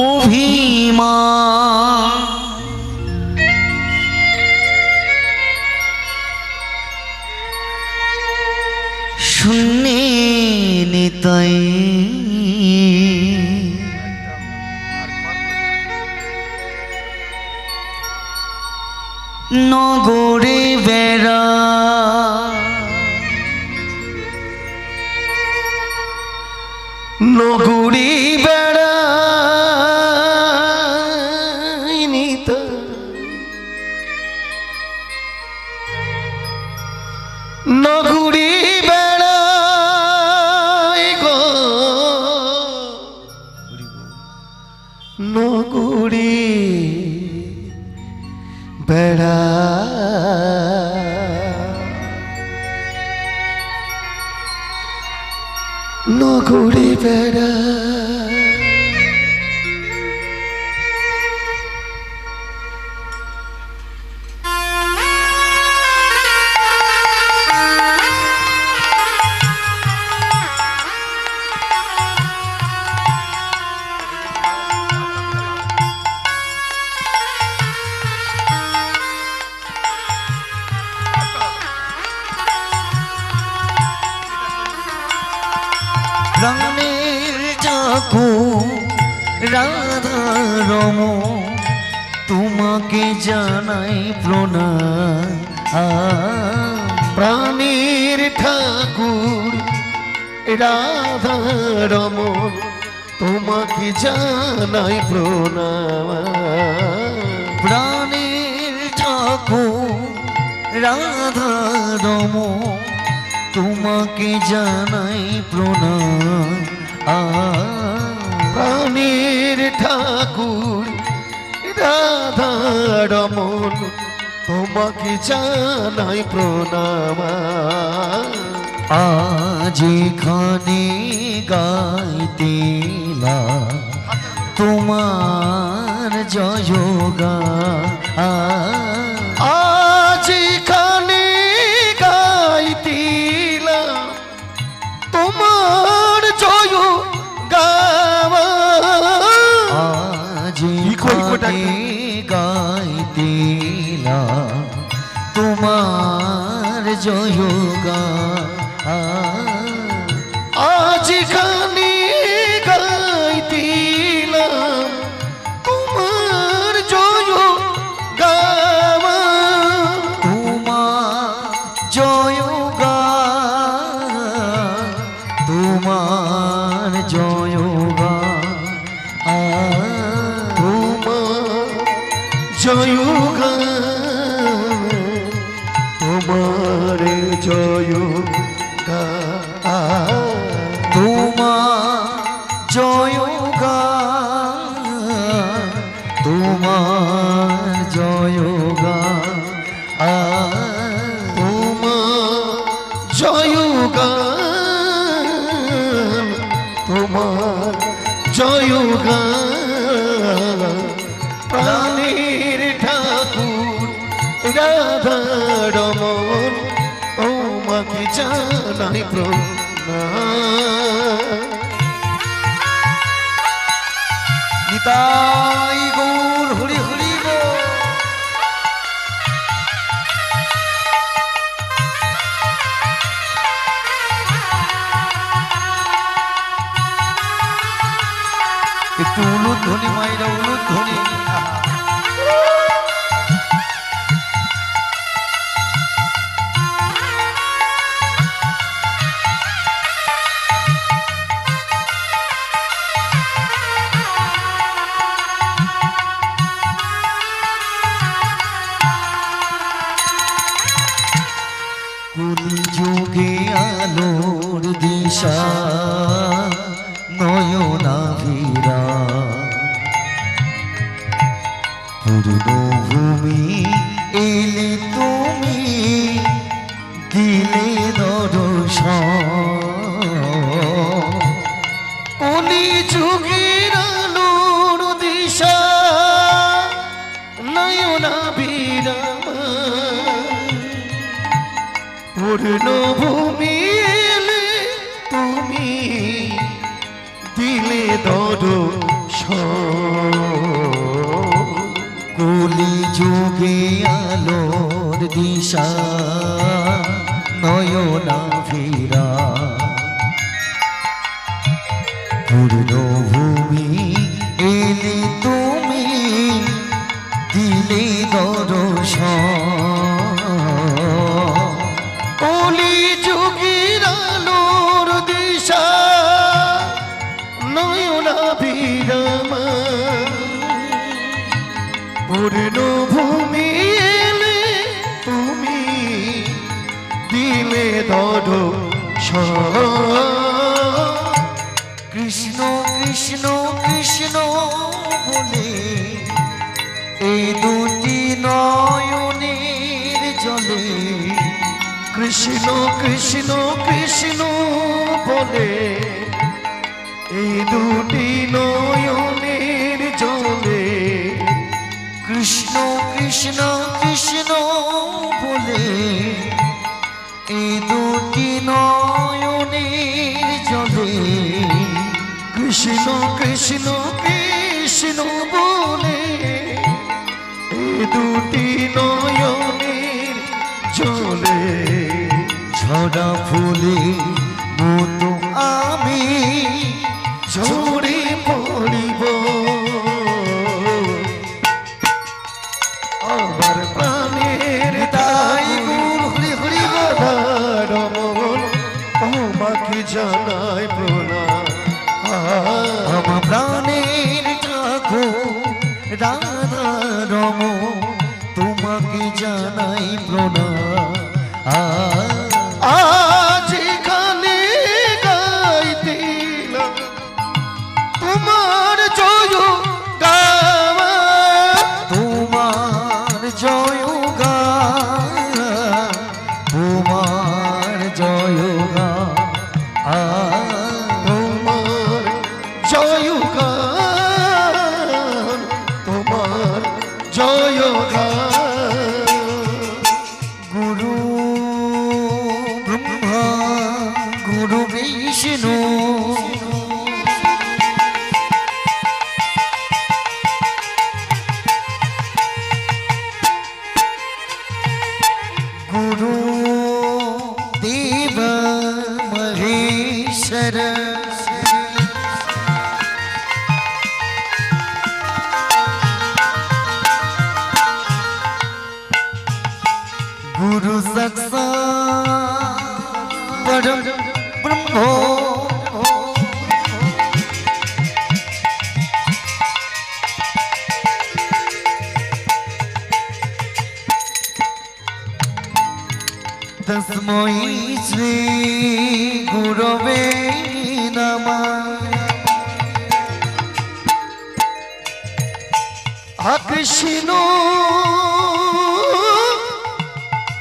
অভিমান। শূন্যে নিতাই নগরে বেড়া। নগরী বেড়া চাকু রাধা রম। তোমাকে জানাই প্রণাম। প্রাণের ঠাকুর, রাধা রমন তোমাকে জানাই প্রণাম। প্রাণের ঠাকুর, রাধা রমন তোমাকে জানাই প্রণাম। প্রাণের ঠাকুর রাধা রমন তোমাকে জানাই প্রণাম। আজ এখানে গাইতেলা তোমার জয়গা আজ তোমার জয় গা আজ এখানে গাইতিলাম তোমার জয় গাওয়া তোমার জয় গা তোমার জয় গা তোমার জয় গা তোমার জয় জানাই প্রণাম। পূর্ণ ভূমি তুমি দিলে দর কলি যুগে আলোর দিশা কলি দিশা নয়না ভূমি কৃষ্ণ কৃষ্ণ কৃষ্ণ বলে এই দুটি কৃষ্ণ কৃষ্ণ কৃষ্ণ বলে, এই দুটি নয়নের জলে কৃষ্ণ কৃষ্ণ কৃষ্ণ বলে, এই দুটি নয়নের জলে কৃষ্ণ কৃষ্ণ কৃষ্ণ বলে, এই দুটি নয়নের ঝরা ফুলে মতো আমি ঝরে পড়িব। আমার প্রাণের তাই হরি হরি রমন তোমাকে জানাই প্রণাম। আমার প্রাণের तस्मै श्री गुरवे नमः কৃষ্ণ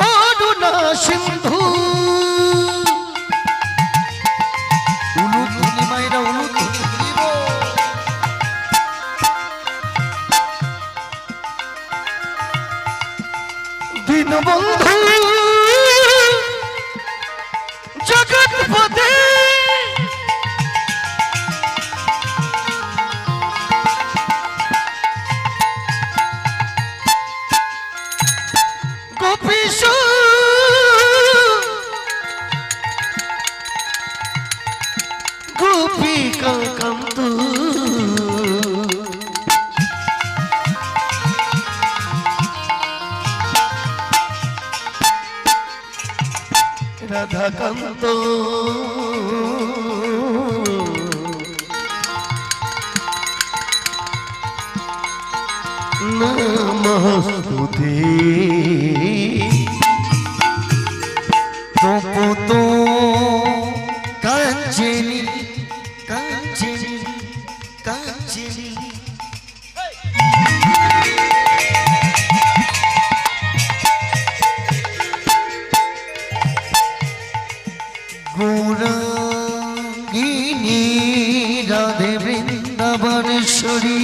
করুণা সিন্ধু উলুধ্বনি মায়েরা উলুধ্বনি দিব দীনবন্ধু গোপিকা কান্ত রাধাকান্ত নমস্তুতে তপতো গৌরাঙ্গিনী রাধে বৃন্দাবনেশ্বরী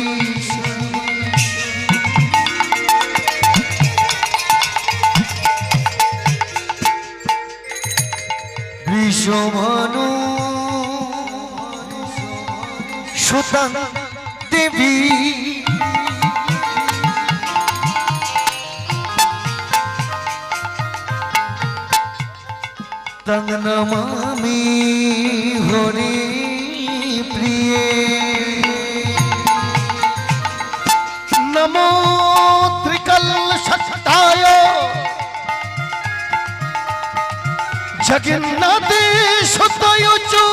বিষমানু সুতান তং নমামি হরি প্রিয়ে। নমো ত্রিকল সত্তায়। জগন্নাথে সুতয়ুচু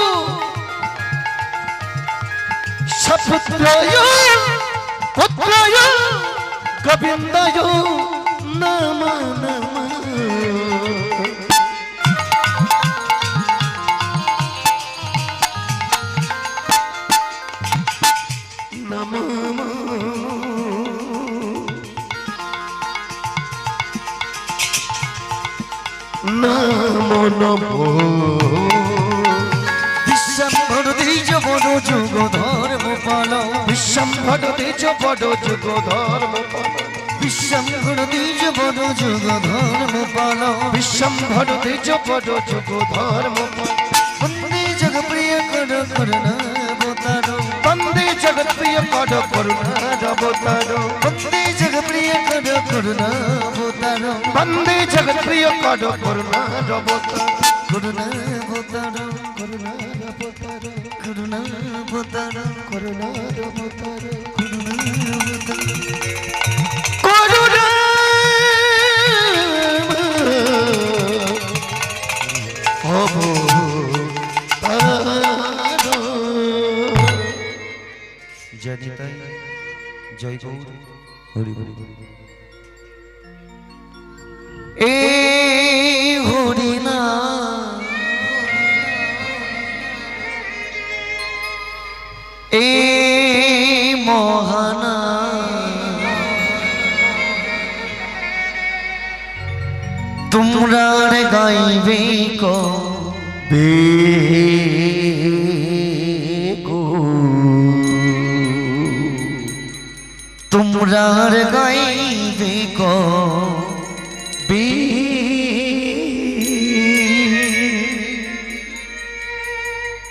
সপুত্রয় পুত্রয় গোবিন্দয় নম নম। নমো নমো বিশ্বম্ভর দ্বিজ বড় যুগ ধর্ম পাল বিশ্বম্ভর তেজ বড় যুগ ধর্ম বিশ্বম্ভর দ্বিজ বড় যুগ ধর্ম পাল বিশ্বম্ভর তেজ বড় যুগ ধর্ম বন্দে জগ প্রিয় কর করুণা অবতার বন্দে জগৎ প্রিয় কর প্রিয় কর করুণা বন্দে জগৎ প্রিয় কর করুণার অবতার করুণা অবতার করুণার অবতার করুণা অবতার করুণার অবতার করুণা অবতার করুণা। জানি তাই, জয় গৌর। হরি হরি এ হরি না এ মহানা। তোমরা গাইবে কো? তোমরা রে গাই